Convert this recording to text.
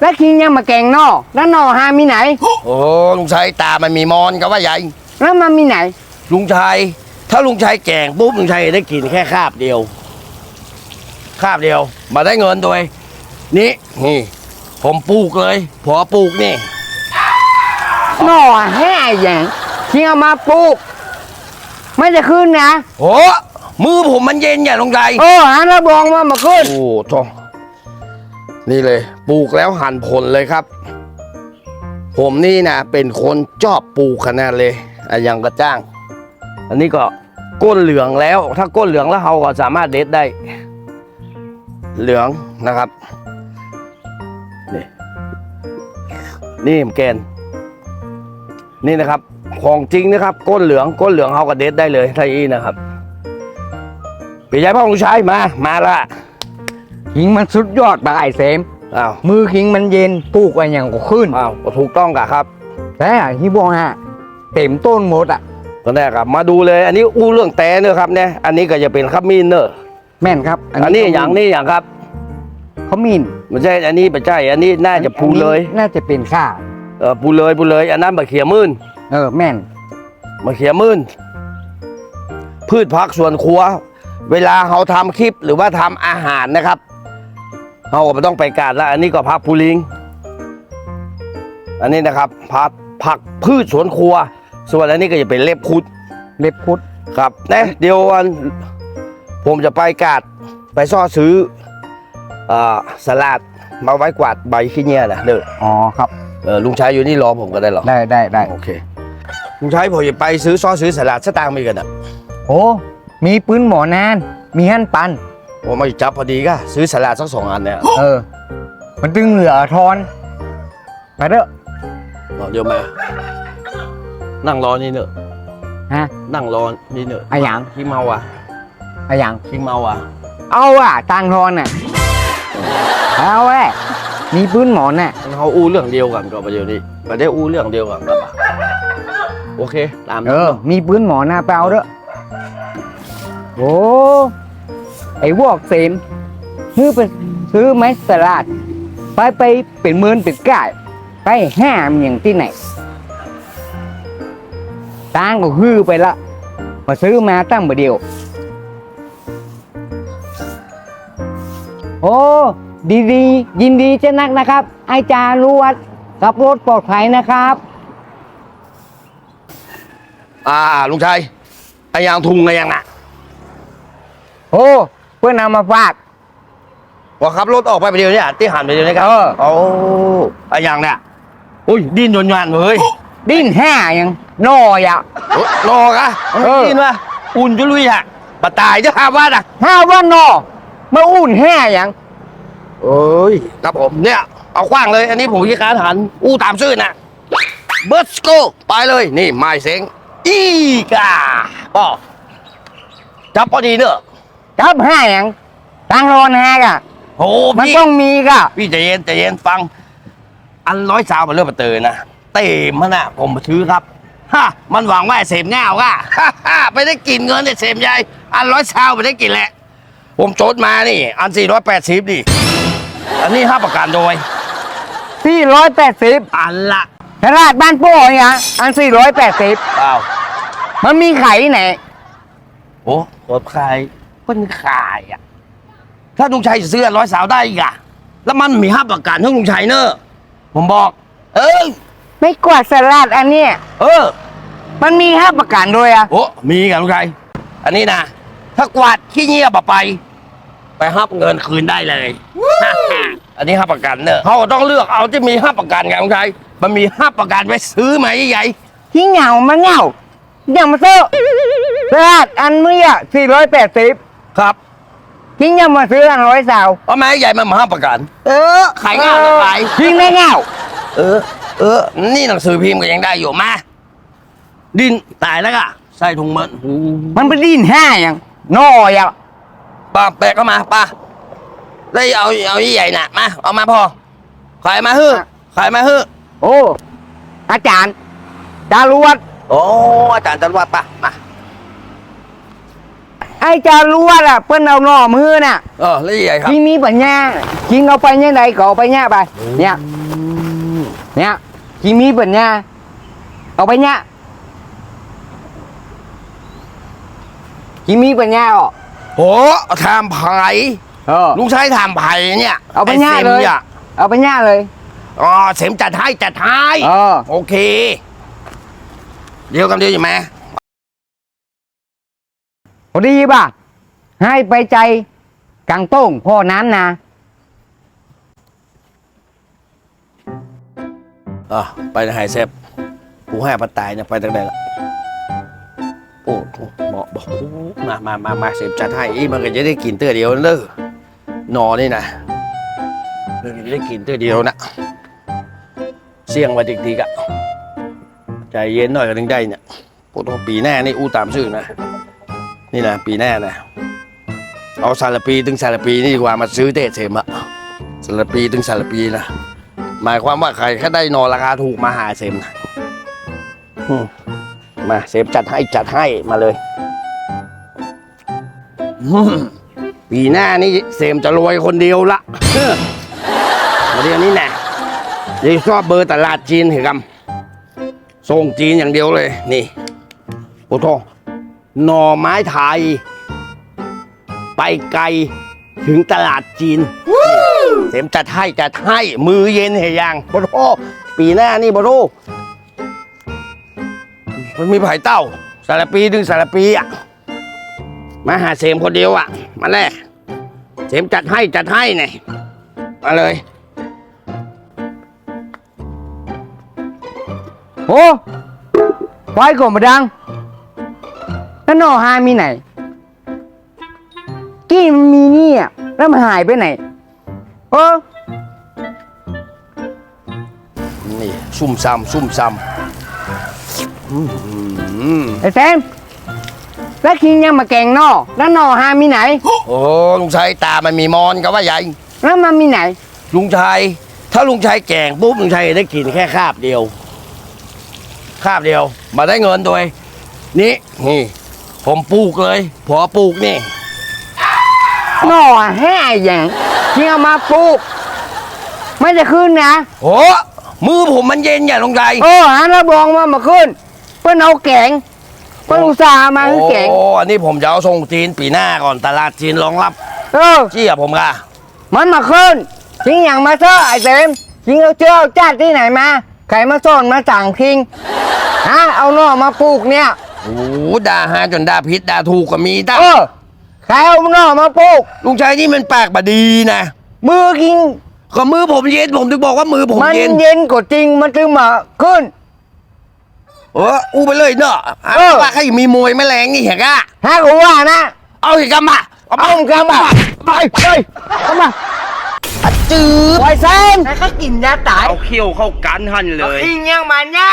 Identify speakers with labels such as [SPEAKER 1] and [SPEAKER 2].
[SPEAKER 1] แล้วคิงยังมาแกงนอแล้วนอหามีไหน
[SPEAKER 2] โอ้ลุงชัยตามันมีมอนก็ว่าใหญ่
[SPEAKER 1] แล้วมันมีไหน
[SPEAKER 2] ลุงชัยถ้าลุงชัยแกงปุ๊บลุงชัยได้กินแค่คาบเดียว คาบเดียว มาได้เงินโดยนี่นี่ ผมปลูกเลยพอปลูกนี่
[SPEAKER 1] นอแห่อย่างคิงเอามาปลูก ไม่จะขึ้นนะ
[SPEAKER 2] โอ้มือผมมันเย็นอย่าลุงชัย
[SPEAKER 1] เออหันระบองมามาขึ้น
[SPEAKER 2] โอ้ทองนี่เลย ปลูกแล้วหั่นผลเลยครับ ผมนี่นะเป็นคนชอบปลูกขนาดเลยอะอย่างกระจ้าง อันนี้ก็ก้นเหลืองแล้ว ถ้าก้นเหลืองแล้วเราก็สามารถเด็ดได้ เหลืองนะครับ นี่นี่แกนนี่นะครับของจริงนะครับ ก้นเหลืองก้นเหลืองเขาก็เด็ดได้เลยถ้าอีนะครับพี่ชายพ่อลุงชายมา มาละ
[SPEAKER 1] คิงมันสุดยอดปะไอ้เสม
[SPEAKER 2] อ้าว
[SPEAKER 1] มือคิงมันเย็นปลูกอะไรอย่างก็ขึ้น
[SPEAKER 2] อ้าวถูกต้องกะครับ
[SPEAKER 1] แต่ฮิบองฮะเต็มต้นหมดอะ
[SPEAKER 2] ตอนแรกครับมาดูเลย อันนี้อู้เรื่องแต่เนอะครับเนี่ยอันนี้ก็จะเป็นขมิ้นเนอะ
[SPEAKER 1] แม่นครับ
[SPEAKER 2] อันนี้อย่างนี้อย่างครับ
[SPEAKER 1] เขามิน
[SPEAKER 2] ไม่ใช่อันนี้ไม่ใช่อันนี้น่าจะปูเลย
[SPEAKER 1] อันนี้น่าจะเป็นข้าว
[SPEAKER 2] เออปูเลยปูเลย อันนั้นมะเขียมื่น
[SPEAKER 1] เออแม่น
[SPEAKER 2] มะเขียมื่นพืชผักสวนครัว เวลาเราทำคลิปหรือว่าทำอาหารนะครับ เราก็ไม่ต้องไปกาดแล้ว อันนี้ก็ผักพูลิง อันนี้นะครับผักผักพืชสวนครัว ส่วนอันนี้ก็จะเป็นเล็บคุด
[SPEAKER 1] เล็บพุด
[SPEAKER 2] ครับนะเดี๋ยววันผมจะไปกาดไปซ่อซื้ออ่าสลัดมาไว้กวาดใบขี้เงี้ยนะเด้อ
[SPEAKER 1] อ๋อครับ
[SPEAKER 2] เออลุงชายอยู่นี่รอผมก็ได้หรอ
[SPEAKER 1] ได้ได้ได้
[SPEAKER 2] โอเคลุงชายผมจะไปซื้อซ่อซื้อสลัดสตางค์มีกันอะ
[SPEAKER 1] โอ้มีปืนหมอนาน มีหั่นปัน
[SPEAKER 2] ผมมาจับพอดีก็ซื้อสลัดสักสองอันเนี่ย
[SPEAKER 1] เออ มันตึงเหลือทอนไปเด้อ
[SPEAKER 2] เอาเดี๋ยวมา นั่งรอนี่เนอะ
[SPEAKER 1] ฮะ
[SPEAKER 2] นั่งรอนี่เนอะ
[SPEAKER 1] อะหยัง
[SPEAKER 2] ขี้เมาอะ
[SPEAKER 1] อะหยัง
[SPEAKER 2] ขี้เมาอะ
[SPEAKER 1] เอาอะตังทอนน่ะเอาแหละมีปืนหมอนน่ะ
[SPEAKER 2] มันเขาอู้เรื่องเดียวกันก็ประเดี๋ยวนี้มาได้อู้เรื่องเดียวกันครับโอเค ตาม
[SPEAKER 1] เออ มีปืนหมอนน่ะไปเอาเด้อโอ้ ไอ้วอกเสมซื้อไปซื้อไม้สลัดไปไปเป็นหมื่นเป็นก่ายไปห้ามนอย่างที่ไหนตังก็ฮือไปละมาซื้อมาตั้งมาเดียว โอ้ดีดีๆยินดีเจ้านักนะครับ ไอจารุวัดขับรถปลอดภัยนะครับ
[SPEAKER 2] อ่าลุงชายไอ้ยางทุงไงยังน่ะ
[SPEAKER 1] โอ้ เพื่อนำมาฝาก
[SPEAKER 2] ว่าขับรถออกไปไปเดียวเนี่ยที่หันไปเดียวนี้ครับ
[SPEAKER 1] เออ
[SPEAKER 2] โอ้ไอ้ยางเนี่ยอุ้ยดิ้นยนยานเฮ้ย
[SPEAKER 1] ดิ้นห้ายังน้อยอะ
[SPEAKER 2] โอ๊ยรอกะ
[SPEAKER 1] เออ
[SPEAKER 2] ดิ้นวะอุ่นจุลุยอะปะตายจะหาว่าอะ
[SPEAKER 1] ห้าว่านอมาอุ่นห้ายัง
[SPEAKER 2] เอ้ยครับผมเนี่ย เอากว้างเลย อันนี้ผมวิการหัน อู้ตามชื่อน่ะเบิร์สโกไปเลยนี่ไม้เซ็งอีกาก็จับพอดีเนอะ
[SPEAKER 1] จับห้ายังตังรอนห้ากะ
[SPEAKER 2] โอ้
[SPEAKER 1] มัน
[SPEAKER 2] พี่
[SPEAKER 1] ต้องมีกะ
[SPEAKER 2] พี่ใจเย็นใจเย็นฟัง อันร้อยสาวมาเริ่มมาเตยนะเต็มมันน่ะผมมาซื้อครับฮะมันหวังว่าเสพง่าวก่ะฮ่าฮ่าไม่ได้กินเงินแต่เสพใหญ่อันร้อยสาวไม่ได้กินแหละ ผมโจทย์มานี่ อันสี่ร้อยแปดสิบดิอันนี้ห้าประกันโดย
[SPEAKER 1] สี่ร้อยแปดสิบ
[SPEAKER 2] อันละ
[SPEAKER 1] ตลาดบ้านโป้เนี่ยอันสี่ร้อยแปดสิบ
[SPEAKER 2] เปล่า
[SPEAKER 1] มันมีไข่ไหน
[SPEAKER 2] โอ้รถใคร คนขายอะ ถ้าลุงชัยจะซื้อร้อยสาวได้อีกอะ แล้วมันมีห้าประกันให้ลุงชัยเนอะผมบอก เออ
[SPEAKER 1] ไม่กวาดสลัดอันเนี้ย
[SPEAKER 2] เออ
[SPEAKER 1] มันมีห้าประกันด้วยอะ
[SPEAKER 2] โอ้มีกันลุงชัย อันนี้นะ ถ้ากวาดขี้เงียบออกไป ไปห้าเงินคืนได้เลย อันนี้ห้าประกันเนอะเขาก็ต้องเลือกเอาที่มีห้าประกันไงลุงชัย มันมีห้าประกันไว้ซื้อไหมใหญ่
[SPEAKER 1] ที่เหงามันเหงาอย่ามาซื้อสลัดอันเมื่อสี่ร้อยแปดสิบ
[SPEAKER 2] ๆ ครับ
[SPEAKER 1] ทิ้งยังมาซื้ออันร้อยสาว
[SPEAKER 2] เอาไหมใหญ่มันมาห้าประกัน เออขายง่ายขาย
[SPEAKER 1] ทิ้งไม่เหงา
[SPEAKER 2] เออ เออ นี่หนังสือพิมพ์ก็ยังได้อยู่มา ดินตายแล้วก็ใส่ถุงมันหู
[SPEAKER 1] มันไปดิ้นห้าอย่างน้อยอะ
[SPEAKER 2] ป้าแปะก็มาป้าแล้วเอาเอาใหญ่ๆน่ะมาเอามาพอขายมาฮื้อขายมาฮื้อ
[SPEAKER 1] โอ้อาจารย์จารุวัด
[SPEAKER 2] โอ้อาจารย์จันวัดป้ามา
[SPEAKER 1] ไอ้จะรู้ว่าล่ะเปิ้นเอาหน่อมือน่ะ
[SPEAKER 2] เออแล้วยังไงครับ
[SPEAKER 1] ที่มีปัญญาจริงเอาไปยังไงก็เอาไปเนี่ยไป เนี่ย เนี่ยที่มีปัญญาเอาไปเนี่ยที่มีปัญญาอะ
[SPEAKER 2] โอ้ทำไผ่
[SPEAKER 1] เออ
[SPEAKER 2] ลุงชายทำไผ่เนี่ย
[SPEAKER 1] เอาไปย่า
[SPEAKER 2] อ้
[SPEAKER 1] เลย
[SPEAKER 2] ซมนี่
[SPEAKER 1] เอาไปเนี่ยเลย
[SPEAKER 2] อ๋อเสมจัดให้จัดให้
[SPEAKER 1] เออ
[SPEAKER 2] โอเค เดียวกันเดียวอยู่ไหม
[SPEAKER 1] พอดีป่ะ ให้ไปใจกังต้งพ่อน้ำนะ
[SPEAKER 2] อะไปนะไฮเซฟกูให้ปัตตายเนี่ยไปตั้งแต่ละโอ้โหเหมาะบอกโอ้มามามามาเสพจัดให้อีมันก็จะได้กินเตื้อเดียวเด้อหนอนี่นะมันก็จะได้กินเตื้อเดียวนะเสี่ยงไว้ทีๆกะใจเย็นหน่อยก็ถึงได้เนี่ยโอ้โหปีหน้านี่อู้ตามชื่อนะ นี่นะปีหน้านะเอาซาลาปีถึงซาลาปีนี่ดีกว่ามาซื้อเตะเสมอะซาลาปีถึงซาลาปีนะหมายความว่าใครแค่ได้นอนราคาถูกมาหาเซมนะมาเซมจัดให้จัดให้มาเลยปีหน้านี่เซมจะรวยคนเดียวละมาเดียวนี้แน่ยังชอบเบอร์ตลาดจีนเหรอกำส่งจีนอย่างเดียวเลย นี่โอ้โห หน่อไม้ไทย ไปไกลถึงตลาดจีนเต็มจัดให้จัดให้มือเย็นเหยยังบโรปีหน้านี่บโรมันมีไผ่เต้าสารปีดึงสารปีอะมาหาเสมคนเดียวอะ มาแลกเสมจัดให้จัดให้เนี่ยมาเลย
[SPEAKER 1] โอ้ไฟก่อนมาดัง แล้วหน่อหายมีไหน กี้มันมีนี่อะแล้วมันหายไปไหน เออ
[SPEAKER 2] นี่ซุ่มซ้ำซุ่มซ้ำอื้อหือ
[SPEAKER 1] ไอ้แซมแล้วคิงยังมาแกงหน่อแล้วหน่อหายมีไหน
[SPEAKER 2] โอ้ลุงชัยตามันมีมอนก็ว่าใหญ่
[SPEAKER 1] แล้วมันมีไหน
[SPEAKER 2] ลุงชัย ถ้าลุงชัยแกงปุ๊บลุงชัยได้กินแค่คาบเดียว คาบเดียว มาได้เงินด้วย นี่นี่ ผมปลูกเลยพอปลูกนี่
[SPEAKER 1] หน่อแห้อย่างที่เอามาปลูก ไม่จะขึ้นนะ
[SPEAKER 2] โอ้มือผมมันเย็นอย่าลงใจ
[SPEAKER 1] เออหาระบองมามาขึ้น เพื่อนเอาแกงเพื่อนอุตส่าห์มาคือแกง
[SPEAKER 2] โอ้อันนี้ผมจะเอาส่งจีนปีหน้าก่อนตลาดจีนรองรับ
[SPEAKER 1] เออ
[SPEAKER 2] เชี่ยผมค่ะ
[SPEAKER 1] มันมาขึ้นทิ้งอย่างมาเถอะไอ้เซมทิ้งเอาเจ้าจ้าที่ไหนมาใครมาซ่อนมาสั่งทิ้งฮะเอาหน่อมาปลูกเนี่ย
[SPEAKER 2] โอ้ด่าฮาจนด่าพิษด่าถูกก็มีตั้ง
[SPEAKER 1] เออใครเอาหน่อมาปลูก
[SPEAKER 2] ลุงชัยนี่มันปากบดีนะ
[SPEAKER 1] มือกิน
[SPEAKER 2] ก็มือผมเย็นผมถึงบอกว่ามือผม
[SPEAKER 1] มัน
[SPEAKER 2] เย็น
[SPEAKER 1] เย็นกว่าจริงมันจึงมาขึ้น
[SPEAKER 2] เอออู้ไปเลยเนอะ
[SPEAKER 1] เออ
[SPEAKER 2] ว่าใครมีมวยแมลงนี่เหรอกะ
[SPEAKER 1] ฮะกูว่านะ
[SPEAKER 2] เอาอีกกำมาเอา
[SPEAKER 1] เอามึงกำมาไปไปเข้ามา
[SPEAKER 2] จืด
[SPEAKER 1] ไอ้เซมใครก็กินยาตาย
[SPEAKER 2] เอาเขี้ยวเข้ากันหันเลย
[SPEAKER 1] ทิ้งยังมันเนี่ย